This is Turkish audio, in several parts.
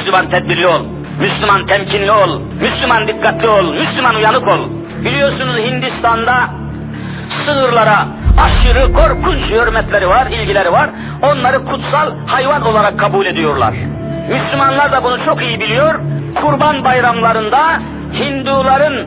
Müslüman tedbirli ol. Müslüman temkinli ol. Müslüman dikkatli ol. Müslüman uyanık ol. Biliyorsunuz Hindistan'da sığırlara aşırı korkunç hürmetleri var, ilgileri var. Onları kutsal hayvan olarak kabul ediyorlar. Müslümanlar da bunu çok iyi biliyor. Kurban bayramlarında Hinduların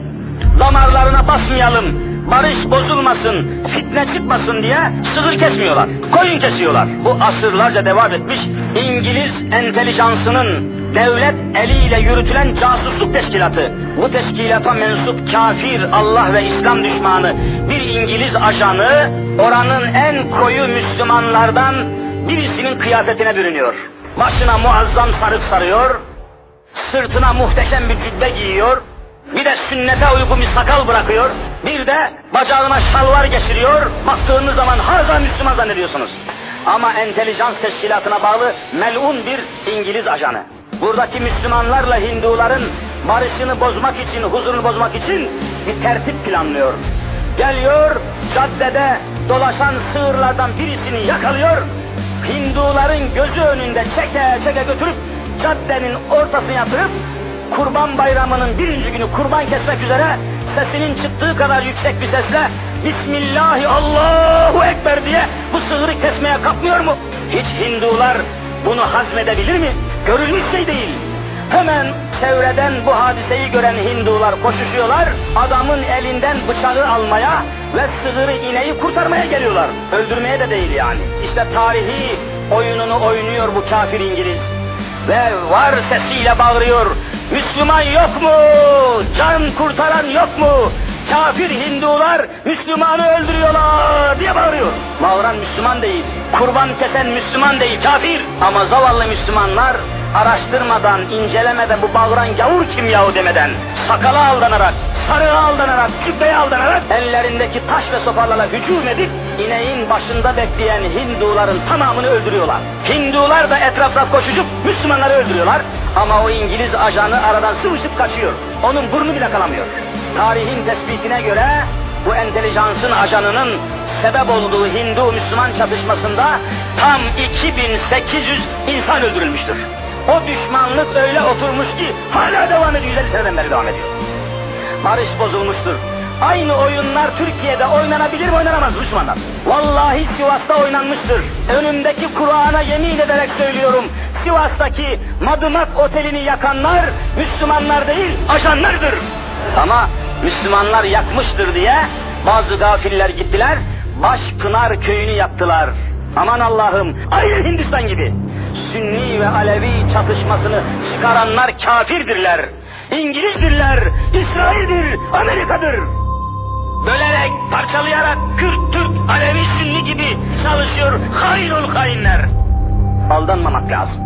damarlarına basmayalım, barış bozulmasın, fitne çıkmasın diye sığır kesmiyorlar. Koyun kesiyorlar. Bu asırlarca devam etmiş İngiliz entelijansının devlet eliyle yürütülen casusluk teşkilatı. Bu teşkilata mensup kafir, Allah ve İslam düşmanı bir İngiliz ajanı oranın en koyu Müslümanlardan birisinin kıyafetine bürünüyor. Başına muazzam sarık sarıyor, sırtına muhteşem bir cübbe giyiyor, bir de sünnete uygun bir sakal bırakıyor, bir de bacağına şalvar geçiriyor, baktığınız zaman harca Müslüman zannediyorsunuz. Ama entelijans teşkilatına bağlı melun bir İngiliz ajanı. Buradaki Müslümanlarla Hinduların barışını bozmak için, huzurunu bozmak için bir tertip planlıyor. Geliyor, caddede dolaşan sığırlardan birisini yakalıyor, Hinduların gözü önünde çeke çeke götürüp caddenin ortasına yatırıp Kurban Bayramı'nın birinci günü kurban kesmek üzere sesinin çıktığı kadar yüksek bir sesle Bismillahi Allahu Ekber diye bu sığırı kesmeye kalkmıyor mu? Hiç Hindular bunu hazmedebilir mi? Görülmüş şey değil. Hemen çevreden bu hadiseyi gören Hindular koşuşuyorlar, adamın elinden bıçağı almaya ve sığırı ineği kurtarmaya geliyorlar. Öldürmeye de değil yani. İşte tarihi oyununu oynuyor bu kafir İngiliz. Ve var sesiyle bağırıyor, Müslüman yok mu? Can kurtaran yok mu? Kafir Hindular Müslümanı öldürüyorlar. Bağıran Müslüman değil, kurban kesen Müslüman değil, kafir. Ama zavallı Müslümanlar araştırmadan, incelemeden bu bağıran gavur kim yahu demeden, sakala aldanarak, sarığa aldanarak, cübbeye aldanarak ellerindeki taş ve sopalarla hücum edip ineğin başında bekleyen Hinduların tamamını öldürüyorlar. Hindular da etrafta koşuşup Müslümanları öldürüyorlar. Ama o İngiliz ajanı aradan sıvışıp kaçıyor. Onun burnu bile kalamıyor. Tarihin tespitine göre bu entelijansın ajanının sebep olduğu Hindu-Müslüman çatışmasında tam 2800 insan öldürülmüştür. O düşmanlık öyle oturmuş ki hala devam ediyor. 150 seneden beri devam ediyor. Barış bozulmuştur. Aynı oyunlar Türkiye'de oynanabilir mi oynanamaz Müslümanlar? Vallahi Sivas'ta oynanmıştır. Önümdeki Kur'an'a yemin ederek söylüyorum. Sivas'taki Madımak Oteli'ni yakanlar Müslümanlar değil, ajanlardır. Ama Müslümanlar yakmıştır diye bazı gafiller gittiler, Başpınar köyünü yaktılar. Aman Allah'ım, aynı Hindistan gibi. Sünni ve Alevi çatışmasını çıkaranlar kafirdirler. İngilizdirler, İsrail'dir, Amerika'dır. Bölerek, parçalayarak Kürt, Türk, Alevi, Sünni gibi çalışıyor hainul hainler. Aldanmamak lazım.